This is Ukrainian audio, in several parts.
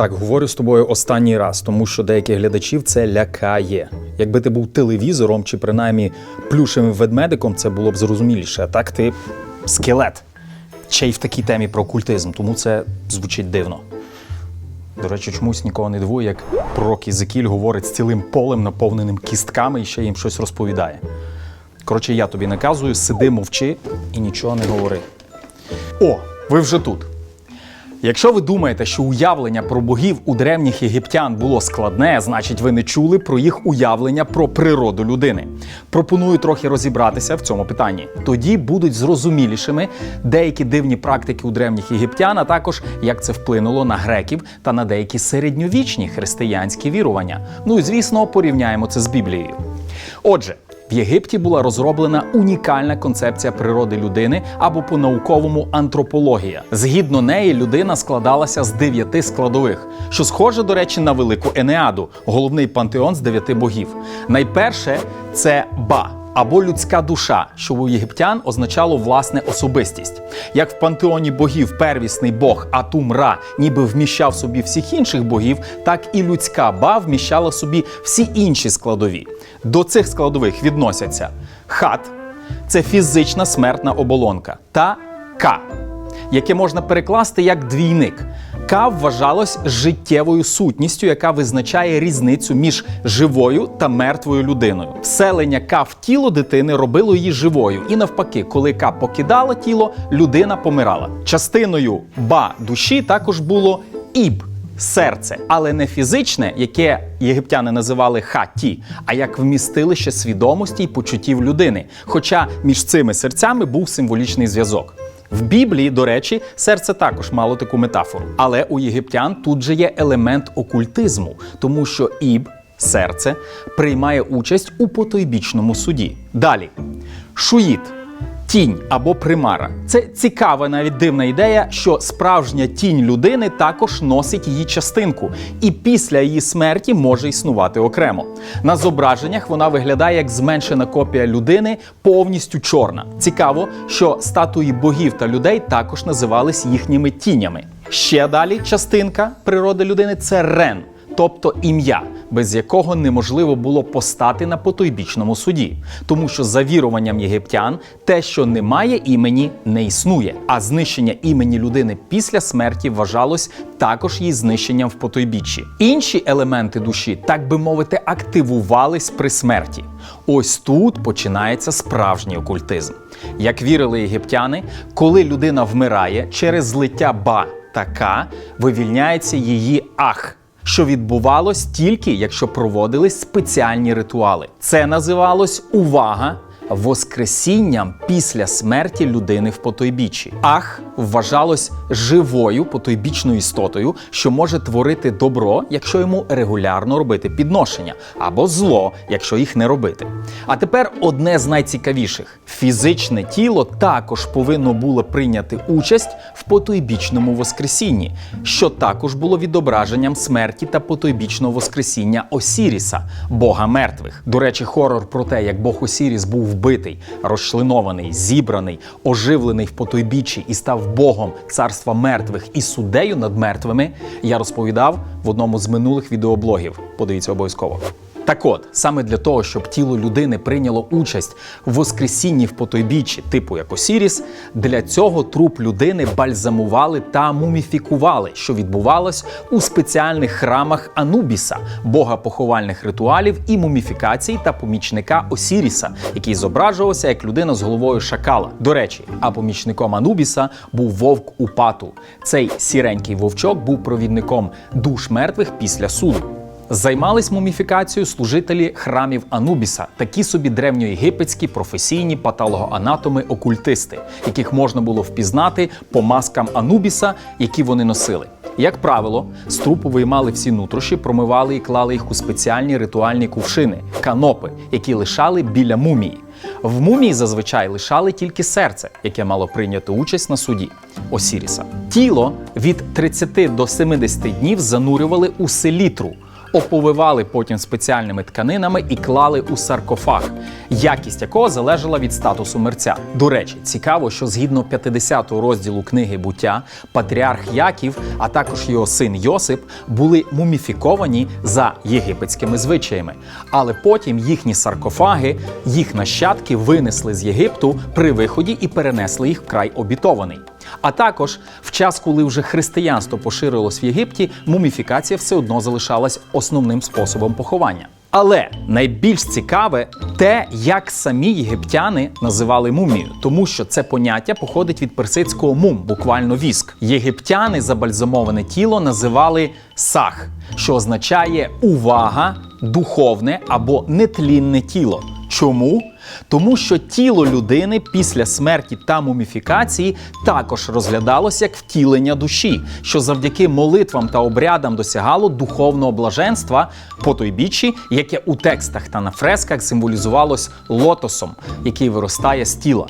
Так, говорю з тобою останній раз, тому що деяких глядачів це лякає. Якби ти був телевізором чи принаймні плюшевим ведмедиком, це було б зрозуміліше. А так ти скелет. Ще й в такій темі про окультизм, тому це звучить дивно. До речі, чомусь нікого не дивує, як пророк Ізекіль говорить з цілим полем, наповненим кістками і ще їм щось розповідає. Коротше, я тобі наказую, сиди, мовчи і нічого не говори. О, ви вже тут. Якщо ви думаєте, що уявлення про богів у древніх єгиптян було складне, значить ви не чули про їх уявлення про природу людини. Пропоную трохи розібратися в цьому питанні. Тоді будуть зрозумілішими деякі дивні практики у древніх єгиптян, а також як це вплинуло на греків та на деякі середньовічні християнські вірування. Ну і звісно, порівняємо це з Біблією. Отже. В Єгипті була розроблена унікальна концепція природи людини або по-науковому антропологія. Згідно неї, людина складалася з дев'яти складових, що схоже, до речі, на велику Енеаду, головний пантеон з дев'яти богів. Найперше це ба. Або людська душа, що у єгиптян означало власне особистість. Як в пантеоні богів первісний бог Атум-Ра ніби вміщав собі всіх інших богів, так і людська ба вміщала собі всі інші складові. До цих складових відносяться хат це фізична смертна оболонка, та ка, яке можна перекласти як двійник. К вважалось життєвою сутністю, яка визначає різницю між живою та мертвою людиною. Вселення К в тіло дитини робило її живою, і навпаки, коли К покидала тіло, людина помирала. Частиною ба душі також було іб. Серце, але не фізичне, яке єгиптяни називали хаті, а як вмістилище свідомості й почуттів людини. Хоча між цими серцями був символічний зв'язок. В Біблії, до речі, серце також мало таку метафору. Але у єгиптян тут же є елемент окультизму, тому що іб, серце, приймає участь у потойбічному суді. Далі, шуїт. Тінь або примара це цікава, навіть дивна ідея, що справжня тінь людини також носить її частинку, і після її смерті може існувати окремо. На зображеннях вона виглядає як зменшена копія людини, повністю чорна. Цікаво, що статуї богів та людей також називались їхніми тінями. Ще далі частинка природи людини це рен, тобто ім'я без якого неможливо було постати на потойбічному суді, тому що за віруванням єгиптян те, що немає імені, не існує. А знищення імені людини після смерті вважалось також її знищенням в потойбіччі. Інші елементи душі, так би мовити, активувались при смерті. Ось тут починається справжній окультизм. Як вірили єгиптяни, коли людина вмирає через злиття ба та ка, вивільняється її ах що відбувалось тільки якщо проводились спеціальні ритуали. Це називалось увага. Воскресінням після смерті людини в потойбіччі. Ах вважалось живою потойбічною істотою, що може творити добро, якщо йому регулярно робити підношення, або зло, якщо їх не робити. А тепер одне з найцікавіших: фізичне тіло також повинно було прийняти участь в потойбічному воскресінні, що також було відображенням смерті та потойбічного воскресіння Осіріса, бога мертвих. До речі, хорор про те, як Бог Осіріс був вбитий, розчленований, зібраний, оживлений в потойбіччі і став Богом царства мертвих і суддею над мертвими, я розповідав в одному з минулих відеоблогів. Подивіться обов'язково. Так от, саме для того, щоб тіло людини прийняло участь в воскресінні в потойбіччі, типу як Осіріс, для цього труп людини бальзамували та муміфікували, що відбувалось у спеціальних храмах Анубіса, бога поховальних ритуалів і муміфікацій та помічника Осіріса, який зображувався як людина з головою шакала. До речі, а помічником Анубіса був вовк Упату. Цей сіренький вовчок був провідником душ мертвих після суду. Займались муміфікацією служителі храмів Анубіса, такі собі древньоєгипетські професійні патологоанатоми-окультисти, яких можна було впізнати по маскам Анубіса, які вони носили. Як правило, з трупу виймали всі нутрощі, промивали і клали їх у спеціальні ритуальні кувшини канопи, які лишали біля мумії. В мумії зазвичай лишали тільки серце, яке мало прийняти участь на суді Осіріса. Тіло від 30 до 70 днів занурювали у селітру оповивали потім спеціальними тканинами і клали у саркофаг, якість якого залежала від статусу мерця. До речі, цікаво, що згідно 50-го розділу книги буття, патріарх Яків, а також його син Йосип, були муміфіковані за єгипетськими звичаями. Але потім їхні саркофаги, їх нащадки винесли з Єгипту при виході і перенесли їх в край обітований. А також в час, коли вже християнство поширилось в Єгипті, муміфікація все одно залишалась основним способом поховання. Але найбільш цікаве те, як самі єгиптяни називали мумію, тому що це поняття походить від персидського мум, буквально віск. Єгиптяни забальзамоване тіло називали сах, що означає увага, духовне або нетлінне тіло. Чому? Тому що тіло людини після смерті та муміфікації також розглядалося як втілення душі, що завдяки молитвам та обрядам досягало духовного блаженства по той бічі, яке у текстах та на фресках символізувалось лотосом, який виростає з тіла.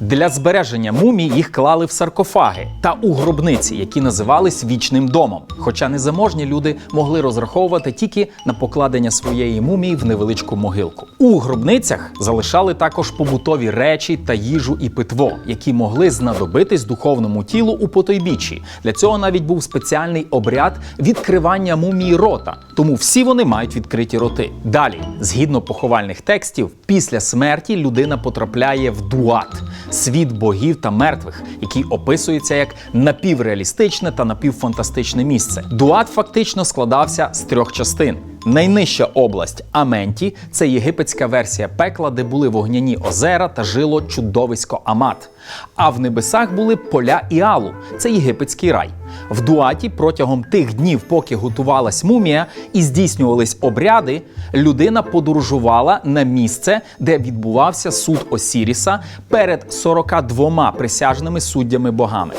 Для збереження мумій їх клали в саркофаги та у гробниці, які називались вічним домом. Хоча незаможні люди могли розраховувати тільки на покладення своєї мумії в невеличку могилку. У гробницях залишали також побутові речі та їжу і питво, які могли знадобитись духовному тілу у потойбіччі. Для цього навіть був спеціальний обряд відкривання мумії рота, тому всі вони мають відкриті роти. Далі, згідно поховальних текстів, після смерті людина потрапляє в дуат світ богів та мертвих, який описується як напівреалістичне та напівфантастичне місце. Дуат фактично складався з трьох частин. Найнижча область Аменті це єгипетська версія пекла, де були вогняні озера та жило чудовисько Амат. А в небесах були поля Іалу, це єгипетський рай. В дуаті протягом тих днів, поки готувалась мумія і здійснювались обряди, людина подорожувала на місце, де відбувався суд Осіріса перед 42 присяжними суддями богами.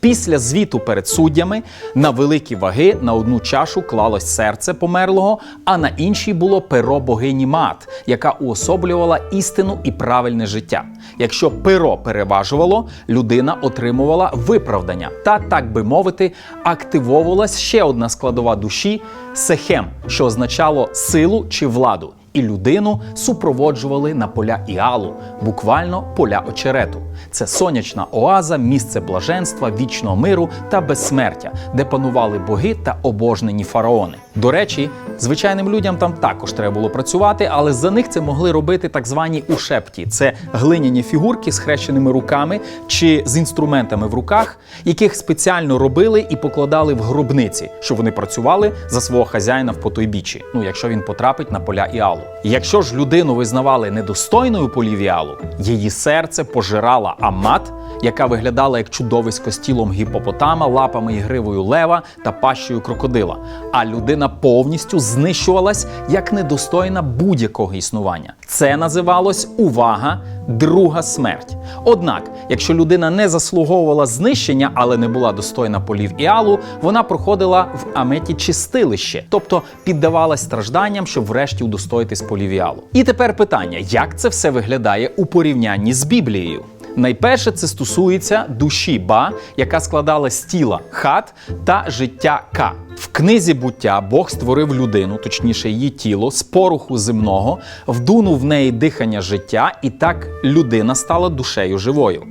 Після звіту перед суддями на великі ваги на одну чашу клалось серце померлого, а на іншій було перо богині Мат, яка уособлювала істину і правильне життя. Якщо перо переважувало, людина отримувала виправдання та, так би мовити, активовувалась ще одна складова душі сехем, що означало силу чи владу. І людину супроводжували на поля Іалу, буквально поля очерету. Це сонячна оаза, місце блаженства, вічного миру та безсмертя, де панували боги та обожнені фараони. До речі, звичайним людям там також треба було працювати, але за них це могли робити так звані ушепті. Це глиняні фігурки з хрещеними руками чи з інструментами в руках, яких спеціально робили і покладали в гробниці, щоб вони працювали за свого хазяїна в потойбіччі. Ну, якщо він потрапить на поля Іалу. Якщо ж людину визнавали недостойною полівіалу, її серце пожирала Амат, яка виглядала як чудовисько з тілом гіпопотама, лапами і гривою лева та пащею крокодила. А людина повністю знищувалась як недостойна будь-якого існування. Це називалось увага, друга смерть. Однак, якщо людина не заслуговувала знищення, але не була достойна полів Іалу, вона проходила в аметі чистилище, тобто піддавалась стражданням, щоб врешті удостоїтись полів Іалу. І тепер питання: як це все виглядає у порівнянні з Біблією? Найперше це стосується душі Ба, яка складала з тіла хат та життя Ка. В книзі буття Бог створив людину, точніше її тіло, з поруху земного, вдунув в неї дихання життя, і так людина стала душею живою.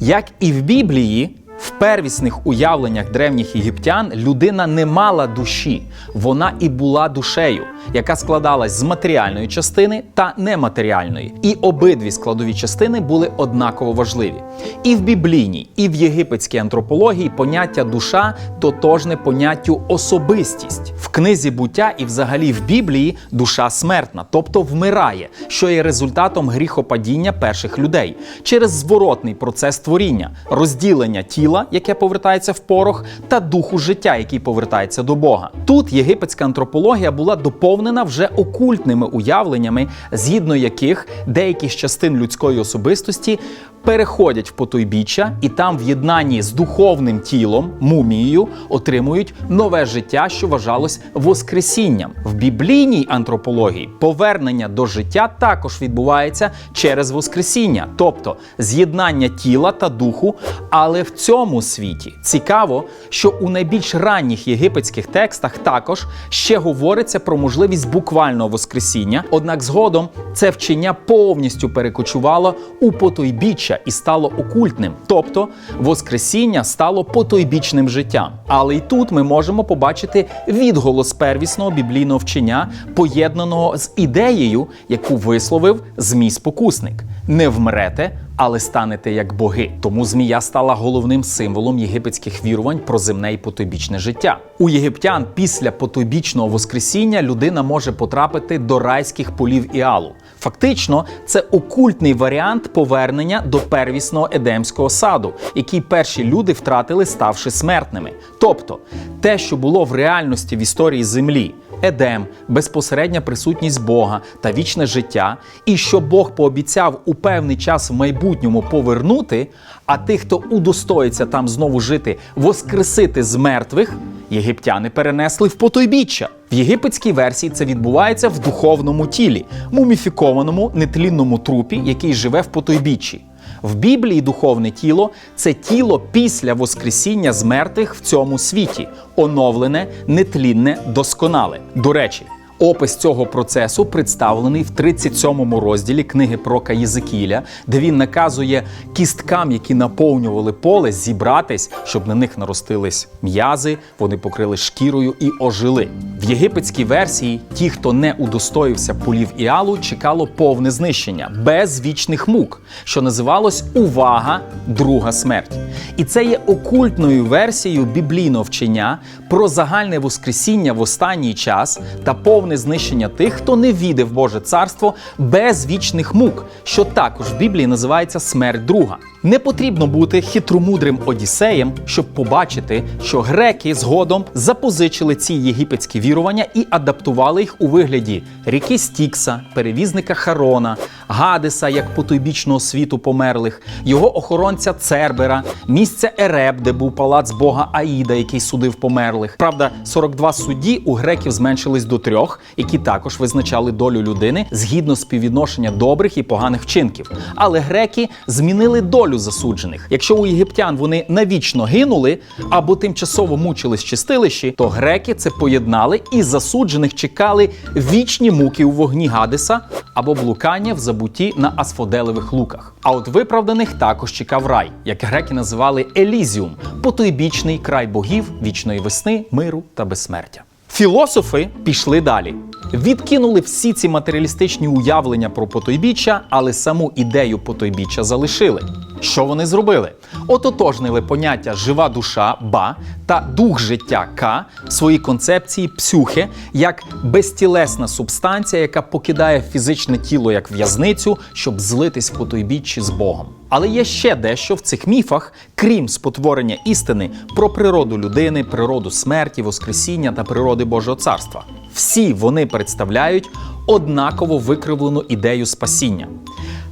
Як і в Біблії, в первісних уявленнях древніх єгиптян людина не мала душі, вона і була душею, яка складалась з матеріальної частини та нематеріальної. І обидві складові частини були однаково важливі. І в біблійній, і в єгипетській антропології поняття душа тотожне поняттю особистість. В книзі буття і взагалі в Біблії душа смертна, тобто вмирає, що є результатом гріхопадіння перших людей через зворотний процес творіння, розділення тіла, яке повертається в порох, та духу життя, який повертається до Бога. Тут єгипетська антропологія була доповнена вже окультними уявленнями, згідно яких деякі з частин людської особистості переходять в потойбіччя і там в єднанні з духовним тілом, мумією, отримують нове життя, що вважалось воскресінням. В біблійній антропології повернення до життя також відбувається через воскресіння, тобто з'єднання тіла та духу. Але в цьому світі цікаво, що у найбільш ранніх єгипетських текстах також ще говориться про можливість буквального воскресіння. Однак згодом це вчення повністю перекочувало у потойбіччя і стало окультним, тобто воскресіння стало потойбічним життям. Але й тут ми можемо побачити відголос первісного біблійного вчення, поєднаного з ідеєю, яку висловив змій спокусник: не вмрете. Але станете як боги. Тому змія стала головним символом єгипетських вірувань про земне і потойбічне життя. У єгиптян після потойбічного воскресіння людина може потрапити до райських полів Іалу. Фактично, це окультний варіант повернення до первісного едемського саду, який перші люди втратили, ставши смертними. Тобто, те, що було в реальності в історії землі. Едем, безпосередня присутність Бога та вічне життя, і що Бог пообіцяв у певний час в майбутньому повернути, а тих, хто удостоїться там знову жити, воскресити з мертвих, єгиптяни перенесли в потойбіччя. В єгипетській версії це відбувається в духовному тілі, муміфікованому нетлінному трупі, який живе в потойбіччі. В Біблії духовне тіло це тіло після Воскресіння з мертвих в цьому світі, оновлене, нетлінне, досконале. До речі, опис цього процесу представлений в 37-му розділі книги пророка Єзекіля, де він наказує кісткам, які наповнювали поле, зібратись, щоб на них наростились м'язи, вони покрили шкірою і ожили. В єгипетській версії ті, хто не удостоївся полів Іалу, чекало повне знищення без вічних мук, що називалось увага, друга смерть. І це є окультною версією біблійного вчення про загальне воскресіння в останній час та повне знищення тих, хто не віде в Боже царство без вічних мук, що також в Біблії називається смерть друга. Не потрібно бути хитромудрим одіссеєм, щоб побачити, що греки згодом запозичили ці єгипетські вірування і адаптували їх у вигляді ріки Стікса, перевізника Харона, Гадеса як потойбічного світу померлих, його охоронця Цербера, місця Ереб, де був палац Бога Аїда, який судив померлих. Правда, 42 судді у греків зменшились до трьох, які також визначали долю людини згідно співвідношення добрих і поганих вчинків. Але греки змінили долю засуджених. Якщо у єгиптян вони навічно гинули або тимчасово мучились в чистилищі, то греки це поєднали і засуджених чекали вічні муки у вогні Гадеса або блукання в забутті на асфоделевих луках. А от виправданих також чекав рай, як греки називали Елізіум потойбічний край богів, вічної весни, миру та безсмертя. Філософи пішли далі. Відкинули всі ці матеріалістичні уявлення про потойбіччя, але саму ідею потойбіччя залишили. Що вони зробили? Ототожнили поняття жива душа ба та дух життя К в своїй концепції псюхи як безтілесна субстанція, яка покидає фізичне тіло як в'язницю, щоб злитись в потойбіччі з Богом. Але є ще дещо в цих міфах, крім спотворення істини про природу людини, природу смерті, воскресіння та природи Божого царства. Всі вони представляють однаково викривлену ідею спасіння.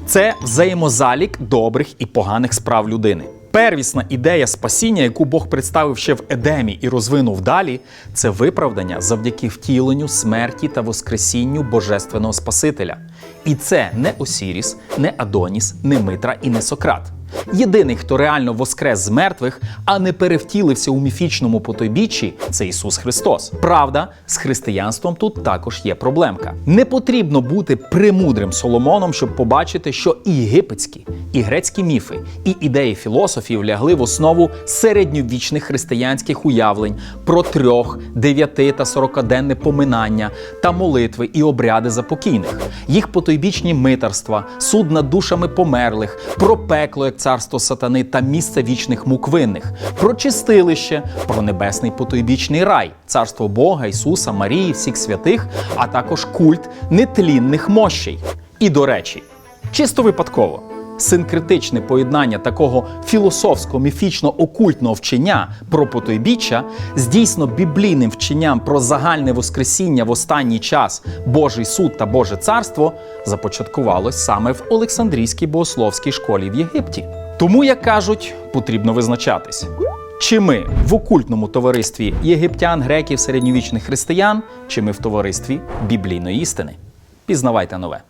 Це взаємозалік добрих і поганих справ людини. Первісна ідея спасіння, яку Бог представив ще в Едемі і розвинув далі, це виправдання завдяки втіленню, смерті та воскресінню Божественного Спасителя. І це не Осіріс, не Адоніс, не Митра і не Сократ. Єдиний, хто реально воскрес з мертвих, а не перевтілився у міфічному потойбіччі, це Ісус Христос. Правда, з християнством тут також є проблемка. Не потрібно бути премудрим Соломоном, щоб побачити, що і єгипетські, і грецькі міфи, і ідеї філософів лягли в основу середньовічних християнських уявлень про трьох, дев'яти та сорокаденне поминання та молитви і обряди за покійних, їх потойбічні митарства, суд над душами померлих, про пекло як царство сатани та місце вічних мук винних, про чистилище, про небесний потойбічний рай, царство Бога, Ісуса, Марії, всіх святих, а також культ нетлінних мощей. І до речі, чисто випадково. Синкретичне поєднання такого філософсько-міфічно-окультного вчення про потойбіччя з дійсно біблійним вченням про загальне воскресіння в останній час, Божий суд та Боже царство започаткувалось саме в Олександрійській богословській школі в Єгипті. Тому, як кажуть, потрібно визначатись. Чи ми в окультному товаристві єгиптян, греків, середньовічних християн, чи ми в товаристві біблійної істини? Пізнавайте нове.